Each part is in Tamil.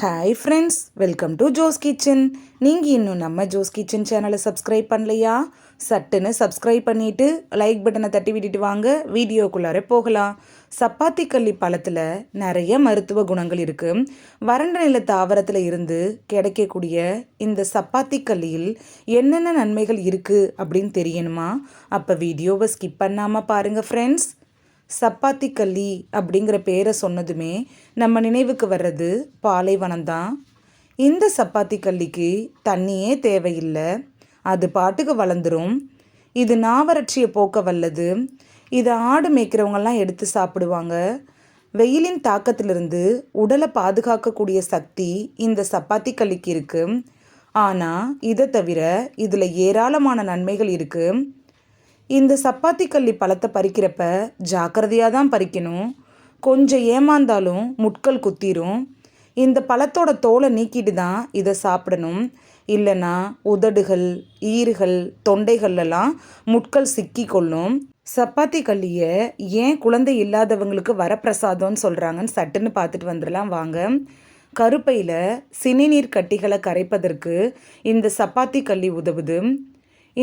Hi friends welcome to Jo's kitchen நீங்கள் இன்னும் நம்ம ஜோஸ் கிச்சன் சேனலை சப்ஸ்கிரைப் பண்ணலையா? சட்டுன்னு சப்ஸ்கிரைப் பண்ணிவிட்டு லைக் பட்டனை தட்டி விட்டுட்டு வாங்க. வீடியோக்குள்ளார போகலாம். சப்பாத்தி கள்ளி பழத்தில் நிறைய மருத்துவ குணங்கள் இருக்குது வறண்ட நில தாவரத்தில் இருந்து கிடைக்கக்கூடிய இந்த சப்பாத்தி கல்லியில் என்னென்ன நன்மைகள் இருக்குது அப்படின்னு தெரியணுமா? அப்போ வீடியோவை ஸ்கிப் பண்ணாமல் பாருங்கள் ஃப்ரெண்ட்ஸ் சப்பாத்தி கள்ளி அப்படிங்கிற பேரை சொன்னதுமே நம்ம நினைவுக்கு வர்றது பாலைவனம் தான் இந்த சப்பாத்தி கல்லிக்கு தண்ணியே தேவையில்லை. அது பாட்டுக்கு வளர்ந்துரும். இது நாவறட்சியை போக்க வல்லது. இதை ஆடு மேய்க்கிறவங்கெல்லாம் எடுத்து சாப்பிடுவாங்க. வெயிலின் தாக்கத்திலிருந்து உடலை பாதுகாக்கக்கூடிய சக்தி இந்த சப்பாத்தி கல்லிக்கு இருக்குது ஆனால் இதை தவிர இதில் ஏராளமான நன்மைகள் இருக்குது இந்த சப்பாத்தி கள்ளி பழத்தை பறிக்கிறப்ப ஜாக்கிரதையாக தான் பறிக்கணும். கொஞ்சம் ஏமாந்தாலும் முட்கள் குத்திரும். இந்த பழத்தோட தோலை நீக்கிட்டு தான் இதை சாப்பிடணும். இல்லைன்னா உதடுகள் ஈறுகள் தொண்டைகள்லாம் முட்கள் சிக்கி கொள்ளும். சப்பாத்தி கல்லியை ஏன் குழந்தை இல்லாதவங்களுக்கு வரப்பிரசாதம்னு சொல்கிறாங்கன்னு சட்டுன்னு பார்த்துட்டு வந்துடலாம் வாங்க. கருப்பையில் சினிநீர் கட்டிகளை கரைப்பதற்கு இந்த சப்பாத்தி கல்லி உதவுது.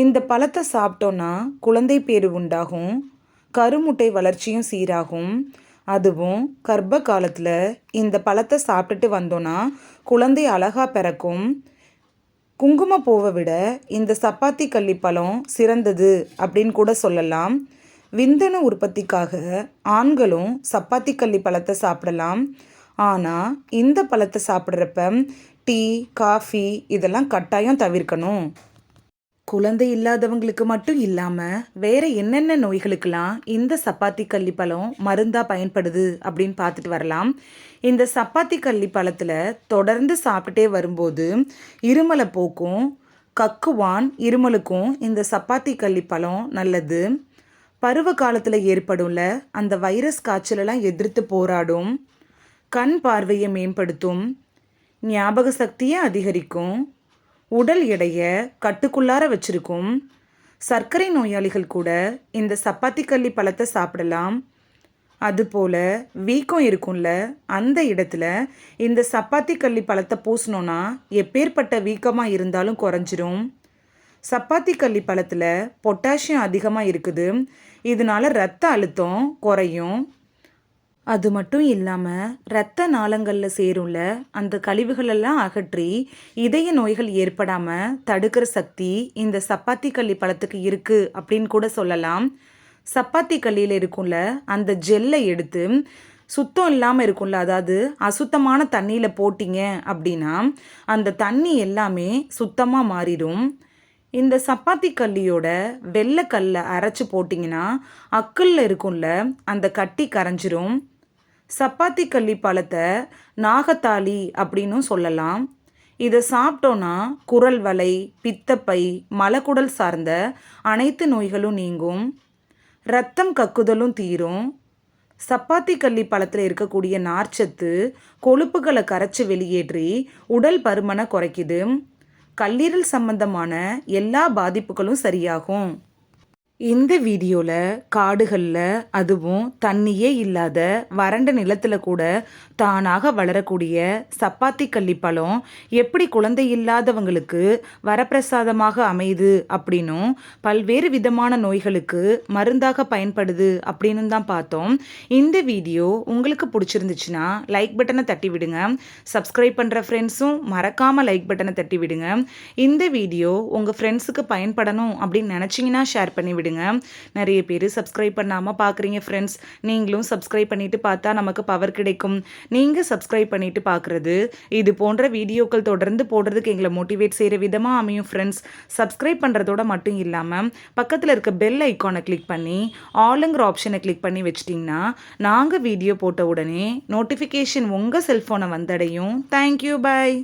இந்த பழத்தை சாப்பிட்டோன்னா குழந்தை பேரு உண்டாகும் கருமுட்டை வளர்ச்சியும் சீராகும். அதுவும் கர்ப்ப காலத்தில் இந்த பழத்தை சாப்பிட்டுட்டு வந்தோன்னா குழந்தை அழகாக பிறக்கும். குங்குமப்பூவை விட இந்த சப்பாத்தி கள்ளி பழம் சிறந்தது அப்படின்னு கூட சொல்லலாம். விந்தணு உற்பத்திக்காக ஆண்களும் சப்பாத்தி கள்ளி பழத்தை சாப்பிடலாம். ஆனால் இந்த பழத்தை சாப்பிட்றப்ப டீ காஃபி இதெல்லாம் கட்டாயம் தவிர்க்கணும். குழந்தை இல்லாதவங்களுக்கு மட்டும் இல்லாமல் வேறு என்னென்ன நோய்களுக்கெல்லாம் இந்த சப்பாத்தி கள்ளி பழம் மருந்தாக பயன்படுது அப்படின்னு பார்த்துட்டு வரலாம். இந்த சப்பாத்தி கள்ளி பழத்தில் தொடர்ந்து சாப்பிட்டே வரும்போது இருமலை போக்கும் கக்குவான் இருமலுக்கும் இந்த சப்பாத்தி கள்ளி பழம் நல்லது. பருவ காலத்தில் ஏற்படும்ல அந்த வைரஸ் காய்ச்சலெல்லாம் எதிர்த்து போராடும். கண் பார்வையை மேம்படுத்தும். ஞாபக சக்தியை அதிகரிக்கும். உடல் எடையை கட்டுக்குள்ளார வச்சுருக்கும் சர்க்கரை நோயாளிகள் கூட இந்த சப்பாத்தி கள்ளி பழத்தை சாப்பிடலாம். அதுபோல் வீக்கம் இருக்கும்ல அந்த இடத்துல இந்த சப்பாத்தி கள்ளி பழத்தை பூசினோன்னா எப்பேற்பட்ட வீக்கமாக இருந்தாலும் குறைஞ்சிரும். சப்பாத்தி கள்ளி பழத்தில் பொட்டாசியம் அதிகமாக இருக்குது. இதனால ரத்த அழுத்தம் குறையும். அது மட்டும் இல்லாமல் இரத்த நாளங்களில் சேரும்ல அந்த கழிவுகளெல்லாம் அகற்றி இதய நோய்கள் ஏற்படாமல் தடுக்கிற சக்தி இந்த சப்பாத்தி கள்ளி பழத்துக்கு இருக்குது அப்படின்னு கூட சொல்லலாம். சப்பாத்தி கல்லியில் இருக்கும்ல அந்த ஜெல்லை எடுத்து சுத்தம் இல்லாமல் இருக்கும்ல அதாவது அசுத்தமான தண்ணியில் போட்டிங்க அப்படின்னா அந்த தண்ணி எல்லாமே சுத்தமாக மாறிடும். இந்த சப்பாத்தி கல்லியோட வெள்ளைக்கல்லை அரைச்சி போட்டிங்கன்னா அக்கல்ல இருக்கும்ல அந்த கட்டி கரைஞ்சிரும். சப்பாத்தி கள்ளி பழத்தை நாகத்தாளி அப்படின்னும் சொல்லலாம். இதை சாப்பிட்டோன்னா குரல் வலை பித்தப்பை மலக்குடல் சார்ந்த அனைத்து நோய்களும் நீங்கும். ரத்தம் கக்குதலும் தீரும். சப்பாத்தி கள்ளி பழத்தில் இருக்கக்கூடிய நார்ச்சத்து கொழுப்புகளை கரைச்சி வெளியேற்றி உடல் பருமனை குறைக்குது. கல்லீரல் சம்பந்தமான எல்லா பாதிப்புகளும் சரியாகும். இந்த வீடியோவில் காடுகளில் அதுவும் தண்ணியே இல்லாத வறண்ட நிலத்தில் கூட தானாக வளரக்கூடிய சப்பாத்தி கள்ளிப்பழம் எப்படி குழந்தை இல்லாதவங்களுக்கு வரப்பிரசாதமாக அமையுது அப்படின்னும் பல்வேறு விதமான நோய்களுக்கு மருந்தாக பயன்படுது அப்படின்னு தான் பார்த்தோம். இந்த வீடியோ உங்களுக்கு பிடிச்சிருந்துச்சுன்னா லைக் பட்டனை தட்டி விடுங்க. சப்ஸ்கிரைப் பண்ணுற ஃப்ரெண்ட்ஸும் மறக்காமல் லைக் பட்டனை தட்டி விடுங்க. இந்த வீடியோ உங்கள் ஃப்ரெண்ட்ஸுக்கு பயன்படணும் அப்படின்னு நினச்சிங்கன்னா ஷேர் பண்ணி விடுங்க. விடுங்க. நிறைய பேர் சப்ஸ்கிரைப் பண்ணாமல் பார்க்குறீங்க ஃப்ரெண்ட்ஸ் நீங்களும் சப்ஸ்கிரைப் பண்ணிவிட்டு பார்த்தா நமக்கு பவர் கிடைக்கும். நீங்கள் சப்ஸ்கிரைப் பண்ணிவிட்டு பார்க்குறது இது போன்ற வீடியோக்கள் தொடர்ந்து போடுறதுக்கு எங்களை மோட்டிவேட் செய்கிற விதமாக அமையும் ஃப்ரெண்ட்ஸ் சப்ஸ்கிரைப் பண்ணுறதோட மட்டும் இல்லாமல் பக்கத்தில் இருக்க பெல் ஐக்கானை கிளிக் பண்ணி ஆளுங்கிற ஆப்ஷனை கிளிக் பண்ணி வச்சிட்டிங்கன்னா நாங்கள் வீடியோ போட்ட உடனே நோட்டிஃபிகேஷன் உங்கள் செல்ஃபோனை வந்தடையும். Thank you bye